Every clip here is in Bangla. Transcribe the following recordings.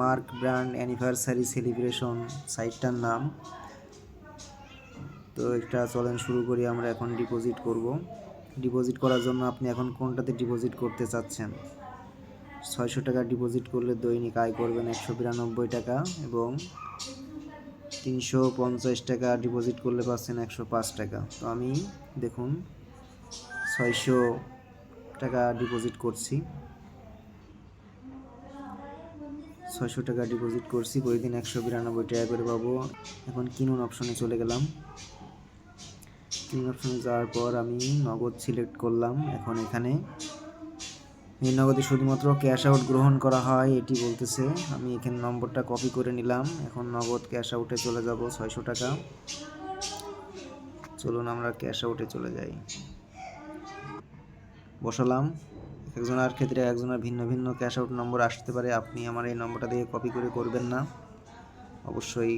মার্ক ব্র্যান্ড অ্যানিভার্সারি সেলিব্রেশন সাইটটার নাম। তো এটা চলেন শুরু করি, আমরা এখন ডিপোজিট করব। ডিপোজিট করার জন্য আপনি এখন কোনটাতে ডিপোজিট করতে চাচ্ছেন? ছয়শো টাকা ডিপোজিট করলে দৈনিক আয় করবেন একশো বিরানব্বই টাকা এবং তিনশো পঞ্চাশ টাকা ডিপোজিট করলে পাচ্ছেন একশো পাঁচ টাকা। তো আমি দেখুন, ছয়শো টাকা ডিপোজিট করছি। ছয়শো টাকা ডিপোজিট করছি, প্রতিদিন একশো বিরানব্বই টাকা করে পাবো। এখন কিনুন অপশনে চলে গেলাম। কিনুন অপশনে যাওয়ার পর আমি নগদ সিলেক্ট করলাম। এখন এখানে এই নগদে শুধুমাত্র ক্যাশ আউট গ্রহণ করা হয়, এটি বলতেছে। আমি এখানে নম্বরটা কপি করে নিলাম। এখন নগদ ক্যাশ আউটে চলে যাব ছয়শো টাকা। চলুন আমরা ক্যাশ আউটে চলে যাই। বসালাম। একজনের ক্ষেত্রে একজনের ভিন্ন ভিন্ন ক্যাশ আউট নম্বর আসতে পারে, আপনি আমার এই নম্বরটা দিয়ে কপি করে করবেন না। অবশ্যই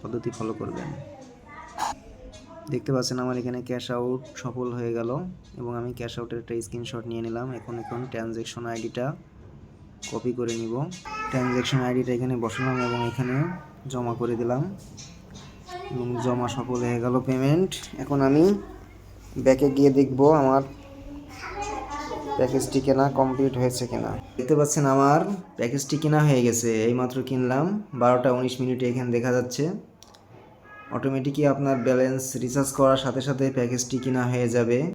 পদ্ধতি ফলো করবেন। দেখতে পাচ্ছেন আমার এখানে ক্যাশ আউট সফল হয়ে গেল এবং আমি ক্যাশ আউটের একটা স্ক্রিনশট নিয়ে নিলাম। এখন এখন ট্রানজ্যাকশন আইডিটা কপি করে নিব। ট্রানজ্যাকশন আইডিটা এখানে বসালাম এবং এখানে জমা করে দিলাম। এবং জমা সফল হয়ে গেল পেমেন্ট এখন আমি ব্যাকে গিয়ে দেখব আমার প্যাকেজটি কেনা কমপ্লিট হয়েছে কিনা? দেখতে পাচ্ছেন আমার প্যাকেজটি কেনা হয়ে গেছে। এইমাত্র কিনলাম। বারোটা উনিশ মিনিটে এখানে দেখা যাচ্ছে। অটোমেটিকই আপনার ব্যালেন্স রিচার্জ করার সাথে সাথে প্যাকেজটি কেনা হয়ে যাবে।